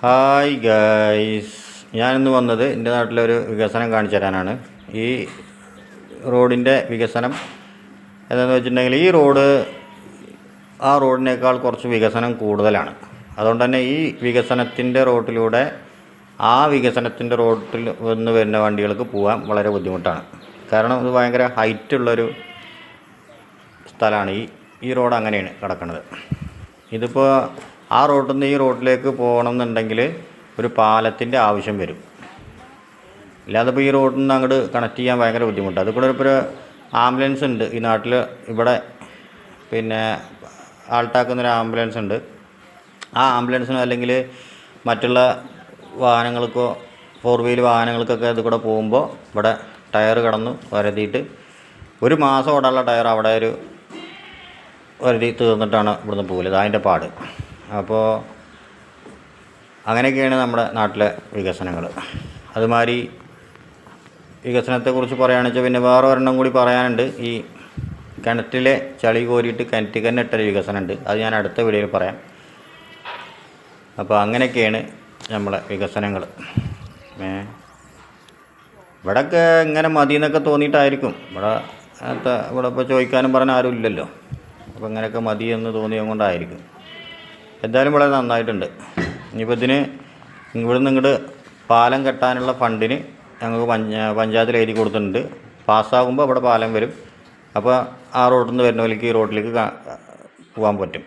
Hi guys ഞാനിന്ന് വന്നത് എന്റെ നാട്ടിലൊരു വികസനം കാണിച്ചു തരാനാണ്. ഈ റോഡിന്റെ വികസനം എന്താണെന്ന് വെച്ചിട്ടുണ്ടെങ്കിൽ ഈ റോഡ് ആ റോഡിനേക്കാൾ കുറച്ച് വികസനം കൂടുതലാണ്. അതുകൊണ്ട് തന്നെ ഈ വികസനത്തിന്റെ റോട്ടിലൂടെ ആ വികസനത്തിന്റെ റോട്ടിൽ വന്ന് വരുന്ന വണ്ടികൾക്ക് പോകാൻ വളരെ ബുദ്ധിമുട്ടാണ്. കാരണം ഇത് ഭയങ്കര ഹൈറ്റുള്ളൊരു സ്ഥലമാണ് ഈ ഈ റോഡ് അങ്ങനെയാണ് കിടക്കുന്നത്. ഇതിപ്പോൾ ആ റോഡിൽ നിന്ന് ഈ റോഡിലേക്ക് പോകണം എന്നുണ്ടെങ്കിൽ ഒരു പാലത്തിന്റെ ആവശ്യം വരും. ഇല്ലാതെ ഇപ്പോൾ ഈ റോഡിൽ നിന്ന് അങ്ങോട്ട് കണക്ട് ചെയ്യാൻ ഭയങ്കര ബുദ്ധിമുട്ടാണ് അത് കൂടെ ഇപ്പോൾ ഒരു ആംബുലൻസ് ഉണ്ട്. ഈ നാട്ടിൽ ഇവിടെ പിന്നെ ആൾട്ടാക്കുന്നൊരു ആംബുലൻസ് ഉണ്ട്. ആ ആംബുലൻസിനോ അല്ലെങ്കിൽ മറ്റുള്ള വാഹനങ്ങൾക്കോ ഫോർ വീൽ വാഹനങ്ങൾക്കൊക്കെ ഇത് കൂടെ പോകുമ്പോൾ ഇവിടെ ടയർ കടന്നു വരതിയിട്ട് ഒരു മാസം ഓടാനുള്ള ടയർ അവിടെ ഒരു വരുതി തീർന്നിട്ടാണ് ഇവിടുന്ന് പോകൽ. അതിന്റെ പാട്. അപ്പോൾ അങ്ങനെയൊക്കെയാണ് നമ്മുടെ നാട്ടിലെ വികസനങ്ങൾ അതുമാതിരി വികസനത്തെക്കുറിച്ച് പറയുകയാണെന്ന് വെച്ചാൽ പിന്നെ വേറെ ഒരെണ്ണം കൂടി പറയാനുണ്ട്. ഈ കിണറ്റിലെ ചളി കോരിയിട്ട് കിണറ്റിൽ തന്നെ ഇട്ടൊരു വികസനമുണ്ട്. അത് ഞാൻ അടുത്ത വീഡിയോയിൽ പറയാം. അപ്പോൾ അങ്ങനെയൊക്കെയാണ് നമ്മളെ വികസനങ്ങൾ ഏ? ഇവിടെയൊക്കെ ഇങ്ങനെ മതി എന്നൊക്കെ തോന്നിയിട്ടായിരിക്കും. ഇവിടെ ഇവിടെ ഇപ്പോൾ ചോദിക്കാനും പറഞ്ഞാൽ ആരും ഇല്ലല്ലോ. അപ്പോൾ ഇങ്ങനെയൊക്കെ മതി എന്ന് തോന്നിയത് കൊണ്ടായിരിക്കും എന്തായാലും വളരെ നന്നായിട്ടുണ്ട്. ഇനിയിപ്പോൾ ഇതിന് ഇവിടുന്ന് ഇങ്ങോട്ട് പാലം കെട്ടാനുള്ള ഫണ്ടിന് ഞങ്ങൾക്ക് പഞ്ച പഞ്ചായത്തിൽ എഴുതി കൊടുത്തിട്ടുണ്ട്. പാസ്സാകുമ്പോൾ അവിടെ പാലം വരും. അപ്പോൾ ആ റോഡിൽ നിന്ന് വരുന്നവർക്ക് ഈ റോഡിലേക്ക് പോകാൻ പറ്റും.